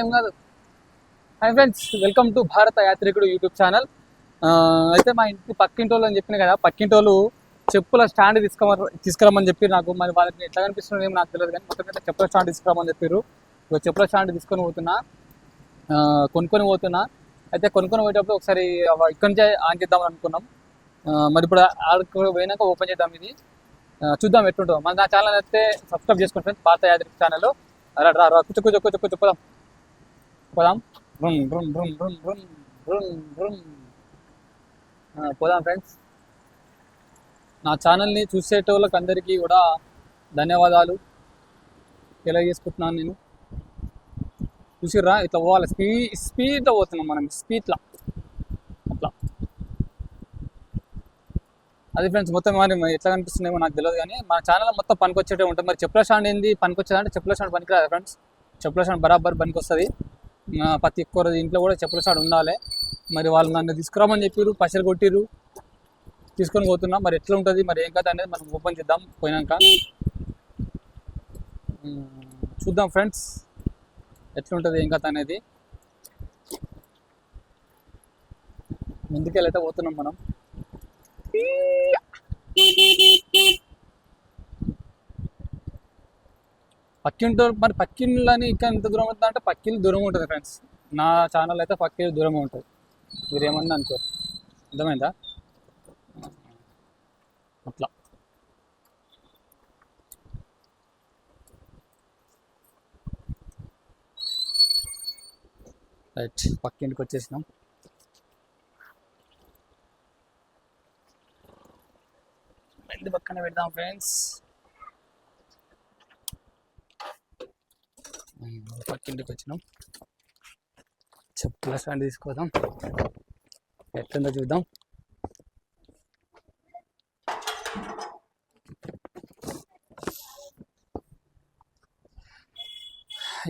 ఏం కాదు. Hi friends welcome to భారత యాత్రికుడు యూట్యూబ్ ఛానల్. అయితే మా ఇంటి పక్కింటి వాళ్ళు అని చెప్పిన కదా పక్కింటి వాళ్ళు చెప్పుల స్టాండ్ తీసుకురమ్మ తీసుకురమ్మని చెప్పి నాకు. మరి వాళ్ళకి ఎట్లా కనిపిస్తుంది ఏమో నాకు తెలియదు కానీ మొత్తం మీద చెప్పుల స్టాండ్ తీసుకురమ్మని చెప్పారు ఇక చెప్పుల స్టాండ్ తీసుకొని పోతున్నా. కొనుక్కొని పోతున్నా. అయితే కొనుక్కొని పోయేటప్పుడు ఒకసారి ఇక్కడి నుంచే ఆన్ చేద్దాం అనుకున్నాం. మరి ఇప్పుడు ఆడికి పోయినాక ఓపెన్ చేద్దాం ఇది. చూద్దాం ఎట్లుంటుందో. మన నా ఛానల్ అయితే సబ్స్క్రైబ్ చేసుకోండి ఫ్రెండ్స్ భారత యాత్రిక ఛానల్. రా రా రా కూర్చో కూర్చో కూర్చో పోదాం. పోదాం రుమ్ రుమ్ రుమ్ రుమ్ రుమ్ రుమ్ పోదాం ఫ్రెండ్స్. నా ఛానల్ని చూసేటోళ్ళకి అందరికీ కూడా ధన్యవాదాలు తెలియజేసుకుంటున్నాను నేను. చూసిర్రా ఇట్లా పోవాలి. స్పీ స్పీడ్లో పోతున్నాం మనం స్పీడ్లో. అట్లా. అది ఫ్రెండ్స్ మొత్తం మరి ఎట్లా కనిపిస్తుందేమో నాకు తెలియదు కానీ మన ఛానల్ మొత్తం పనికొచ్చేటే ఉంటుంది. మరి చెప్పుల స్టాండ్ ఏంది? పనికొచ్చేది అంటే చెప్పుల స్టాండ్ పనికిరాదు ఫ్రెండ్స్. చెప్పుల స్టాండ్ బరాబర్ పనికి వస్తుంది ప్రతి ఒక్కరు ఇంట్లో కూడా చెప్పుల స్టాండ్ ఉండాలి. మరి వాళ్ళు నన్ను తీసుకురామని చెప్పారు పైసలు కొట్టిరు తీసుకొని పోతున్నా. మరి ఎట్లా ఉంటుంది? మరి ఏం కథ అనేది మనం ఓపెన్ చేద్దాం పోయినాక. చూద్దాం ఫ్రెండ్స్. ఎట్లుంటుంది ఏం కథ అనేది? ముందుకెళ్ళైతే పోతున్నాం మనం. పక్కింటి మరి పక్కిళ్ళని ఇంకా ఎంత దూరం ఉంటుంది అంటే పక్కిళ్ళు దూరం ఉంటుంది ఫ్రెండ్స్ నా ఛానల్ అయితే పక్కిళ్ళు దూరం ఉంటుంది. మీరు ఏమన్నా అనుకో. అర్థమైందా? అట్లా. రైట్ పక్కింటికి వచ్చేసినాం. బండి పక్కన పెడదాం ఫ్రెండ్స్ పక్కింటికి వచ్చినాం చెప్పుల స్టాండ్ తీసుకోదాం ఎట్లుందో చూద్దాం.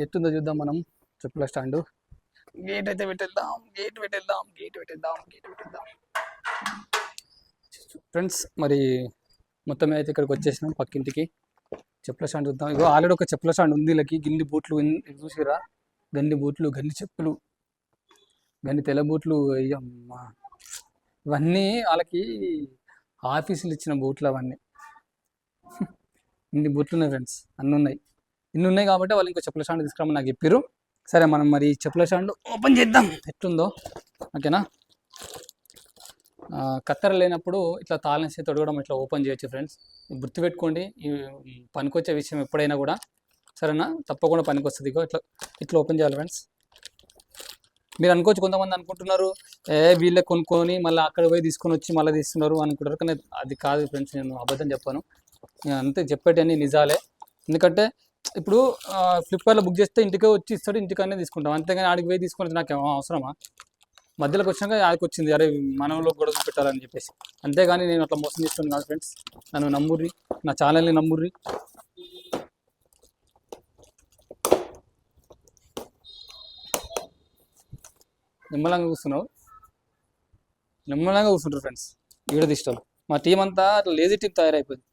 ఎట్లుందో చూద్దాం మనం చెప్పుల స్టాండ్. గేట్ అయితే పెట్టేద్దాం గేట్ పెట్టేద్దాం గేట్ పెట్టేద్దాం గేట్ పెట్టేద్దాం. ఫ్రెండ్స్ మరి మొత్తం అయితే ఇక్కడికి వచ్చేసినాం పక్కింటికి. చెప్పుల స్టాండ్ చూద్దాం. ఇగో ఆల్రెడీ ఒక చెప్పుల స్టాండ్ ఉంది వీళ్ళకి గిన్ని బూట్లు చూసిరా గన్ని బూట్లు గన్ని చెప్పులు గన్ని తెల్ల బూట్లు అయ్యమ్మా. ఇవన్నీ వాళ్ళకి ఆఫీసులు ఇచ్చిన బూట్లు అవన్నీ. ఇన్ని బూట్లు ఉన్నాయి ఫ్రెండ్స్. అన్నీ ఉన్నాయి. ఇన్ని ఉన్నాయి కాబట్టి వాళ్ళు ఇంకో చెప్పుల స్టాండ్ తీసుకురామని నాకు చెప్పారు సరే మనం మరి చెప్పుల స్టాండ్ ఓపెన్ చేద్దాం. ఎట్లుందో. ఓకేనా? కత్తెర లేనప్పుడు ఇట్లా తాళనేసి తొడగడం ఇట్లా ఓపెన్ చేయొచ్చు ఫ్రెండ్స్. గుర్తుపెట్టుకోండి ఈ పనికొచ్చే విషయం ఎప్పుడైనా కూడా. సరేనా? తప్పకుండా పనికొస్తుంది. ఇగో ఇట్లా ఇట్లా ఓపెన్ చేయాలి ఫ్రెండ్స్. మీరు అనుకోవచ్చు కొంతమంది అనుకుంటున్నారు ఏ వీళ్ళే కొనుక్కొని మళ్ళీ అక్కడ పోయి తీసుకొని వచ్చి మళ్ళీ తీస్తున్నారు అనుకుంటారు. కానీ అది కాదు ఫ్రెండ్స్ నేను అబద్ధం చెప్పాను. నేను అంతే చెప్పేటన్నీ నిజాలే. ఎందుకంటే ఇప్పుడు ఫ్లిప్కార్ట్లో బుక్ చేస్తే ఇంటికే వచ్చి ఇస్తాడు ఇంటికనే తీసుకుంటాం. అంతేగాని ఆడికి పోయి తీసుకుని నాకు అవసరమా? మధ్యలోకి వచ్చాక ఆయనకు వచ్చింది అరే మనలో గొడవ పెట్టాలని చెప్పేసి. అంతేగాని నేను అట్లా మోసం చేస్తున్నాను కాదు ఫ్రెండ్స్. నన్ను నమ్ముర్రి నా ఛానల్ని నమ్ముర్రి. నిమ్మలంగా కూర్చున్నావు. నిమ్మలంగా కూర్చుంటారు ఫ్రెండ్స్. వీడియో తీస్తాను మా టీం అంతా అట్లా లేజీ టీం తయారైపోయింది.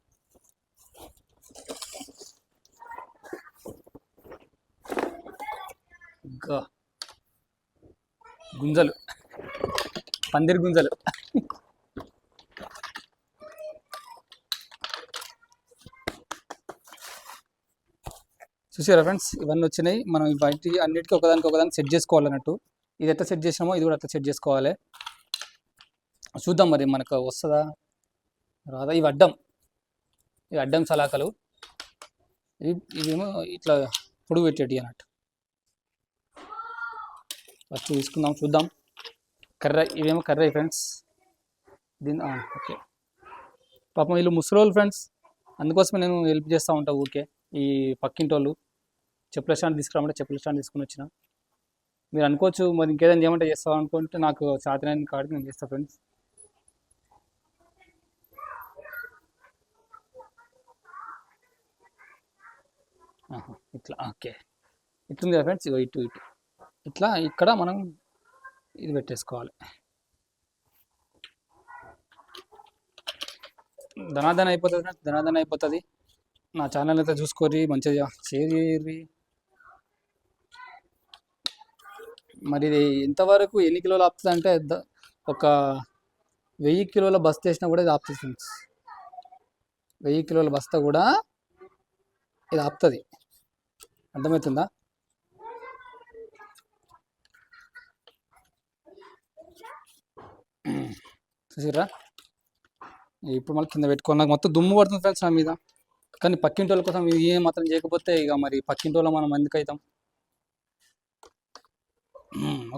ఇంకా గుంజలు. పందిరి గుంజలు. చూసారా ఫ్రెండ్స్? ఇవన్నీ వచ్చినాయి. మనం బయట అన్నిటికీ ఒకదానికి ఒకదానికి సెట్ చేసుకోవాలన్నట్టు. ఇది ఎట్లా సెట్ చేసినామో ఇది కూడా అట్లా సెట్ చేసుకోవాలి. చూద్దాం మరి మనకు వస్తుందా? రాదా? ఇవి అడ్డం. ఇవి అడ్డం సలాకలు. ఇవి ఇవేమో ఇట్లా పొడుగు పెట్టేటి అన్నట్టు. ఫస్ట్ తీసుకుందాం చూద్దాం. కర్ర ఇవేమో కర్రై ఫ్రెండ్స్ దీని ఓకే. పాపం వీళ్ళు ముసలోళ్ళు ఫ్రెండ్స్ అందుకోసమే నేను హెల్ప్ చేస్తూ ఉంటా ఊరికే ఈ పక్కింటి వాళ్ళు చెప్పుల స్టాండ్ తీసుకురామంటే చెప్పుల స్టాండ్ తీసుకుని వచ్చిన. మీరు అనుకోవచ్చు మరి ఇంకేదైనా చేయమంటే చేస్తావు అనుకుంటే నాకు చాతనైన కాడికి నేను చేస్తాను ఫ్రెండ్స్ ఇట్లా ఓకే. ఇట్లుంది కదా ఫ్రెండ్స్ ఇగో ఇటు ఇటు. ఇట్లా ఇక్కడ మనం ఇది పెట్టేసుకోవాలి. ధనాధన అయిపోతుంది ఫ్రెండ్స్ ధనాధన అయిపోతుంది. నా ఛానల్ అయితే చూసుకోరి మంచిగా షేర్ చేయర్రి మరి ఇది ఎంతవరకు ఎన్ని కిలోలు ఆపుతుంది అంటే ఒక వెయ్యి కిలోల బస్తా వేసినా కూడా ఇది ఆపుతుంది ఫ్రెండ్స్ వెయ్యి కిలోల బస్తా కూడా ఇది ఆపుతుంది. అర్థమవుతుందా? చూసిర్రా? ఇప్పుడు మళ్ళీ కింద పెట్టుకున్నాక నాకు మొత్తం దుమ్ము పడుతుంది ఫ్రెండ్స్ నా మీద. కానీ పక్కింటి వాళ్ళ కోసం ఇది ఏం మాత్రం చేయకపోతే ఇక మరి పక్కింటి వాళ్ళ మనం ఎందుకు అవుతాం?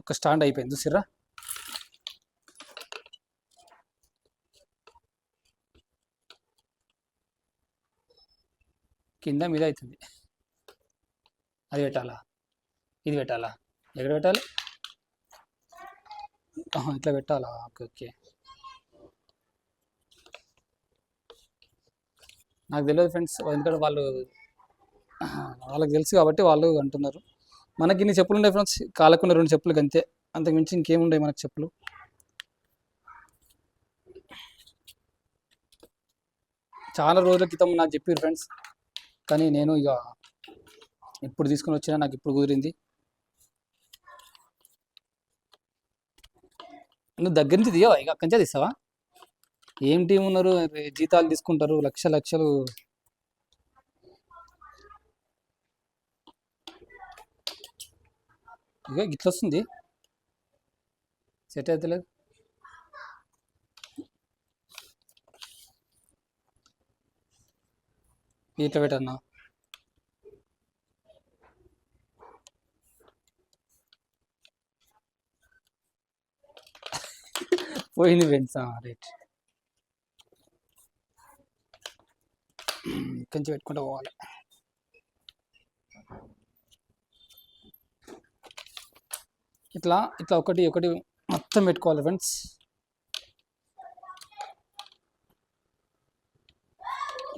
ఒక్క స్టాండ్ అయిపోయింది. చూసిరా కింద మీద అవుతుంది. అది పెట్టాలా? ఇది పెట్టాలా? ఎక్కడ పెట్టాలి? ఇట్లా పెట్టాలా? Okay okay. నాకు తెలియదు ఫ్రెండ్స్ ఎందుకంటే వాళ్ళు వాళ్ళకి తెలుసు కాబట్టి వాళ్ళు అంటున్నారు. మనకి ఇన్ని చెప్పులు ఉండే ఫ్రెండ్స్ కాలకున్న రెండు చెప్పులు అంతే అంతకు మించి ఇంకేముండే మనకు చెప్పులు? చాలా రోజుల క్రితం నాకు చెప్పారు ఫ్రెండ్స్ కానీ నేను ఇక ఇప్పుడు తీసుకుని వచ్చినా నాకు ఇప్పుడు కుదిరింది. నువ్వు దగ్గర నుంచి తీయవా? ఇక అక్కడి నుంచే తీస్తావా? ఏం టీం ఉన్నారు? జీతాలు తీసుకుంటారు లక్ష లక్షలు. ఇక ఇట్లా వస్తుంది. సెట్ అవుతలేదు ఇట్లా పెట్టన్నా? పోయింది పెంచా రేట్. కొంచెం పెట్టుకుంటూ పోవాలి. ఇట్లా ఇట్లా ఒకటి ఒకటి మొత్తం పెట్టుకోవాలి ఫ్రెండ్స్.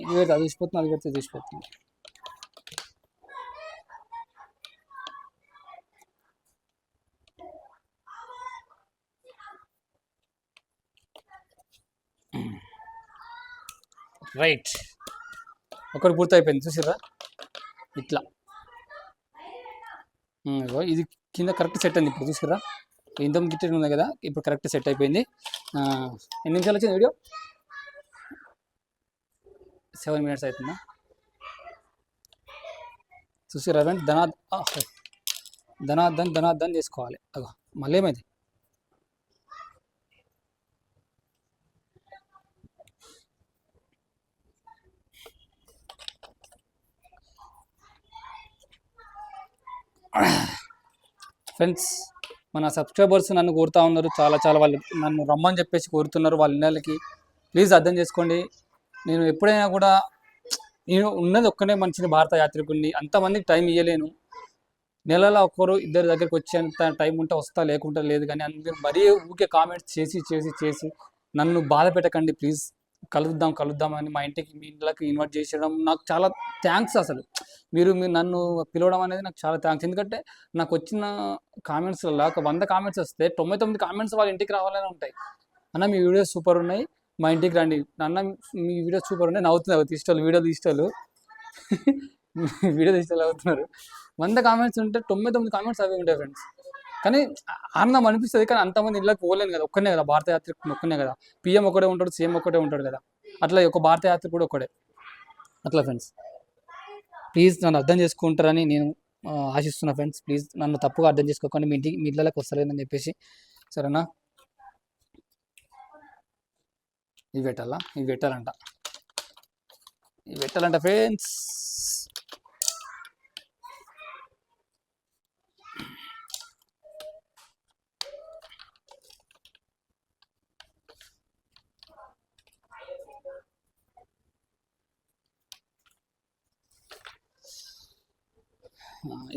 ఇది పెడితే అది తీసిపోతుంది అది పెడితే తీసిపోతుంది. రైట్. ఒకటి పూర్తి అయిపోయింది ఇట్లా. ఇది కింద కరెక్ట్ సెట్ అయింది ఇప్పుడు చూసిర్రా? ఇంతకు గిట్ట ఉంది? కదా ఇప్పుడు కరెక్ట్ సెట్ అయిపోయింది. ఎన్ని నిమిషాలు వచ్చింది వీడియో? సెవెన్ మినిట్స్ అవుతుందా? చూసిర్రా ధనా ఆహ్, ధనార్థం చేసుకోవాలి. అగో మళ్ళీ ఏమైంది? ఫ్రెండ్స్ మన సబ్స్క్రైబర్స్ నన్ను కోరుతా ఉన్నారు. చాలా చాలా వాళ్ళు నన్ను రమ్మని చెప్పేసి కోరుతున్నారు వాళ్ళ ఇళ్ళకి. ప్లీజ్ అర్థం చేసుకోండి. నేను ఎప్పుడైనా కూడా నేను ఉన్నది ఒక్కనే మంచిది భారత యాత్రికుడిని. అంతమందికి టైం ఇవ్వలేను నెలలో ఒక్కరు ఇద్దరి దగ్గరికి వచ్చేంత టైం ఉంటే వస్తా లేకుంటే లేదు. కానీ అందరూ మరీ ఊకే కామెంట్స్ చేసి చేసి చేసి నన్ను బాధ పెట్టకండి. ప్లీజ్ కలుద్దాం కలుద్దాం అని మా ఇంటికి మీ ఇంట్లోకి ఇన్వైట్ చేసేయడం నాకు చాలా థ్యాంక్స్ అసలు. మీరు మీరు నన్ను పిలవడం అనేది నాకు చాలా థ్యాంక్స్ ఎందుకంటే నాకు వచ్చిన కామెంట్స్లలో ఒక వంద కామెంట్స్ వస్తే తొంభై తొమ్మిది కామెంట్స్ వాళ్ళ ఇంటికి రావాలని ఉంటాయి. అన్న మీ వీడియోస్ సూపర్ ఉన్నాయి. మా ఇంటికి రండి. అన్న మీ వీడియోస్ సూపర్ ఉన్నాయి. నవ్వుతున్నారు. తీసుకోవాలి వీడియో తీసుకోవాలి వీడియో తీసుకోవాలి అవుతున్నారు వంద కామెంట్స్ ఉంటే తొంభై తొమ్మిది కామెంట్స్ అవి ఉంటాయి ఫ్రెండ్స్ కానీ ఆనందం అనిపిస్తుంది. కానీ అంతమంది ఇళ్ళకి పోలేను కదా. ఒక్కనే కదా. భారత యాత్రికుడు ఒక్కనే కదా. పిఎం ఒకటే ఉంటాడు సీఎం ఒకటే ఉంటాడు కదా. అట్లా ఒక భారత యాత్రికుడు ఒకటే అట్లా ఫ్రెండ్స్. ప్లీజ్ నన్ను అర్థం చేసుకుంటారని నేను ఆశిస్తున్నా ఫ్రెండ్స్. ప్లీజ్ నన్ను తప్పుగా అర్థం చేసుకోకండి. మీ ఇంటికి మీ ఇళ్ళకి వస్తలేనని చెప్పేసి. సరేనా? ఇవి పెట్టాలా? ఇవి పెట్టాలంట. ఇవి పెట్టాలంట ఫ్రెండ్స్.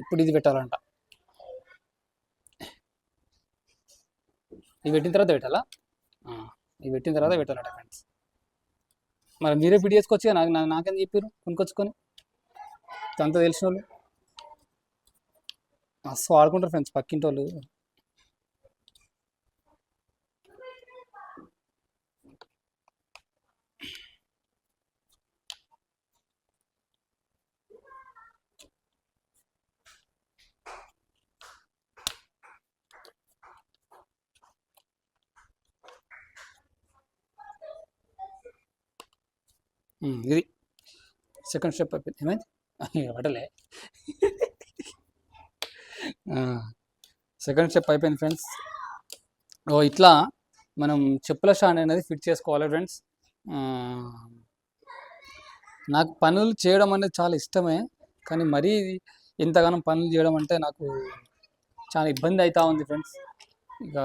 ఇప్పుడు ఇది పెట్టాలంట. ఇవి పెట్టిన తర్వాత పెట్టాలా? ఇది ఇవి పెట్టిన తర్వాత పెట్టాలంట ఫ్రెండ్స్ మరి మీరే పిడి చేసుకోవచ్చు నాకు నాకేం చెప్పారు కొనుక్కొచ్చుకొని. అంతా తెలిసిన వాళ్ళు మస్తు ఆడుకుంటారు ఫ్రెండ్స్ పక్కింటి వాళ్ళు ఇది సెకండ్ స్టెప్ అయిపోయింది. ఏమైంది? పడలే సెకండ్ స్టెప్ అయిపోయింది ఫ్రెండ్స్ ఓ ఇట్లా మనం చెప్పుల స్టాండ్ అనేది ఫిట్ చేసుకోవాలి ఫ్రెండ్స్ నాకు పనులు చేయడం అనేది చాలా ఇష్టమే కానీ మరీ ఇంతగానం పనులు చేయడం అంటే నాకు చాలా ఇబ్బంది అవుతూ ఉంది ఫ్రెండ్స్ ఇక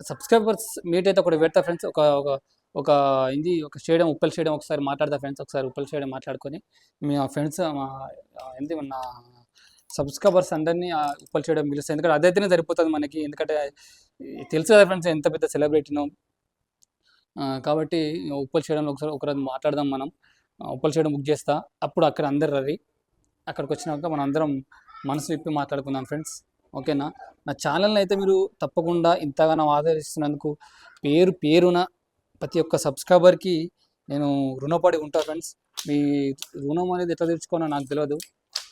సబ్స్క్రైబర్స్ మీట్ అయితే ఒకటి పెడతా ఫ్రెండ్స్ ఒక ఒక ఒక ఇది ఒక స్టేడియం ఉప్పల్ స్టేడియం ఒకసారి మాట్లాడతా ఫ్రెండ్స్ ఒకసారి ఉప్పల్ స్టేడియం మాట్లాడుకొని. మీ ఫ్రెండ్స్ ఏంది ఏంటి సబ్స్క్రైబర్స్ అందరినీ ఆ ఉప్పల్ స్టేడియం పిలుస్తాయి ఎందుకంటే అదైతేనే సరిపోతుంది మనకి. ఎందుకంటే తెలుసు కదా ఫ్రెండ్స్ ఎంత పెద్ద సెలబ్రిటీనో. కాబట్టి ఉప్పల్ స్టేడియంలో ఒకసారి ఒకరోజు మాట్లాడదాం మనం. ఉప్పల్ స్టేడియం బుక్ చేస్తా. అప్పుడు అక్కడ అందరు రవి అక్కడికి వచ్చినాక మనం అందరం మనసు విప్పి మాట్లాడుకుందాం ఫ్రెండ్స్. ఓకేనా? నా ఛానల్ని అయితే మీరు తప్పకుండా ఇంతగానో ఆదరిస్తున్నందుకు పేరు పేరున ప్రతి ఒక్క సబ్స్క్రైబర్కి నేను రుణపడి ఉంటా ఫ్రెండ్స్. మీ రుణం అనేది ఎట్లా తెచ్చుకోనో నాకు తెలియదు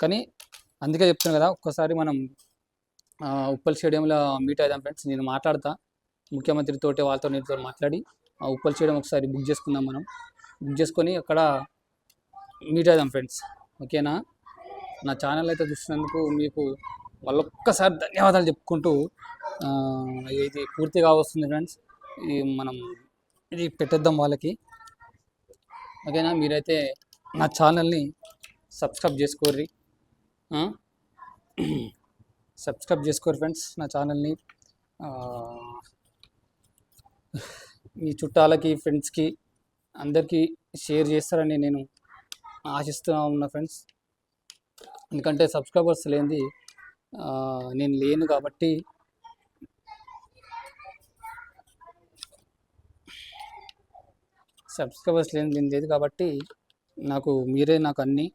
కానీ అందుకే చెప్తున్నాను కదా ఒక్కసారి మనం ఉప్పల్ స్టేడియంలో మీట్ అవుదాం ఫ్రెండ్స్. నేను మాట్లాడతా. ముఖ్యమంత్రితోటి వాళ్ళతో నీతో మాట్లాడి ఆ ఉప్పల్ స్టేడియం ఒకసారి బుక్ చేసుకుందాం మనం. బుక్ చేసుకొని అక్కడ మీట్ అవుదాం ఫ్రెండ్స్. ఓకేనా? నా ఛానల్ అయితే చూసినందుకు మీకు వాళ్ళొక్కసారి ధన్యవాదాలు చెప్పుకుంటూ ఇది పూర్తిగా వస్తుంది ఫ్రెండ్స్. ఈ మనం ఇది పెట్టేద్దాం వాళ్ళకి. ఓకేనా? మీరైతే నా ఛానల్ని సబ్స్క్రైబ్ చేసుకోర్రి. సబ్స్క్రైబ్ చేసుకోరు ఫ్రెండ్స్ నా ఛానల్ని. మీ చుట్టాలకి ఫ్రెండ్స్కి అందరికీ షేర్ చేస్తారని నేను ఆశిస్తూ ఉన్నా ఫ్రెండ్స్. ఎందుకంటే సబ్స్క్రైబర్స్ లేనిది నేను లేను కాబట్టి సబ్స్క్రైబర్స్ లేని లేదు కాబట్టి నాకు మీరే నాకు అన్నీ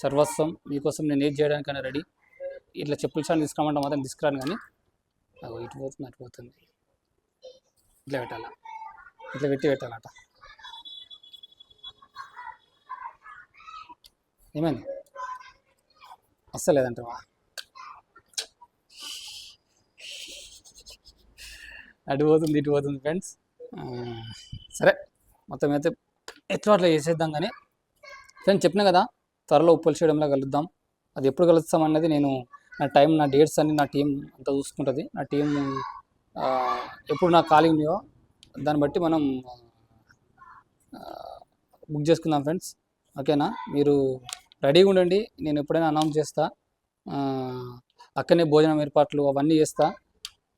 సర్వస్వం మీకోసం నేను ఏది చేయడానికైనా రెడీ. ఇట్లా చెప్పుల ఛానల్ తీసుకురామంటే మాత్రం తీసుకురాను కానీ నాకు ఇటు పోతుంది అటు పోతుంది. ఇట్లా పెట్టాలా? ఇట్లా పెట్టి పెట్టాలట. ఏమైంది? వస్తలేదంటవా అటు పోతుంది ఇటు పోతుంది ఫ్రెండ్స్ సరే. మొత్తం అయితే ఎట్లా అట్లా చేసేద్దాం కానీ. ఫ్రెండ్స్ చెప్పినా కదా త్వరలో ఉప్పులు చేయడంలో కలుద్దాం. అది ఎప్పుడు కలుస్తాం అన్నది నేను నా టైం నా డేట్స్ అన్ని నా టీం అంతా చూసుకుంటుంది. నా టీం ఎప్పుడు నా ఖాళీ ఉన్నాయో దాన్ని బట్టి మనం బుక్ చేసుకుందాం ఫ్రెండ్స్. ఓకేనా? మీరు రెడీగా ఉండండి. నేను ఎప్పుడైనా అనౌన్స్ చేస్తా. అక్కడనే భోజనం ఏర్పాట్లు అవన్నీ చేస్తా.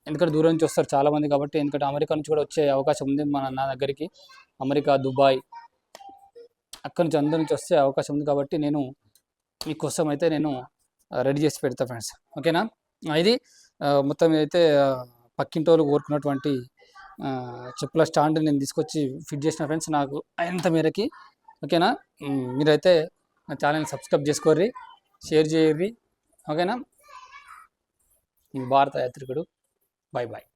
ఎందుకంటే దూరం నుంచి వస్తారు చాలామంది కాబట్టి ఎందుకంటే అమెరికా నుంచి కూడా వచ్చే అవకాశం ఉంది మన నా దగ్గరికి. అమెరికా దుబాయ్ అక్కడి నుంచి అందరి నుంచి వస్తే అవకాశం ఉంది కాబట్టి నేను మీకోసం అయితే నేను రెడీ చేసి పెడతా ఫ్రెండ్స్. ఓకేనా? ఇది మొత్తం అయితే ఆ, పక్కింటి వాళ్ళు కోరుకున్నటువంటి చెప్పుల స్టాండ్ నేను తీసుకొచ్చి ఫిట్ చేసిన ఫ్రెండ్స్ నాకు అయినంత మేరకి. ఓకేనా? మీరైతే నా ఛానల్ సబ్స్క్రైబ్ చేసుకోర్రి షేర్ చేయర్రి. ఓకేనా? భారత యాత్రికుడు. Bye bye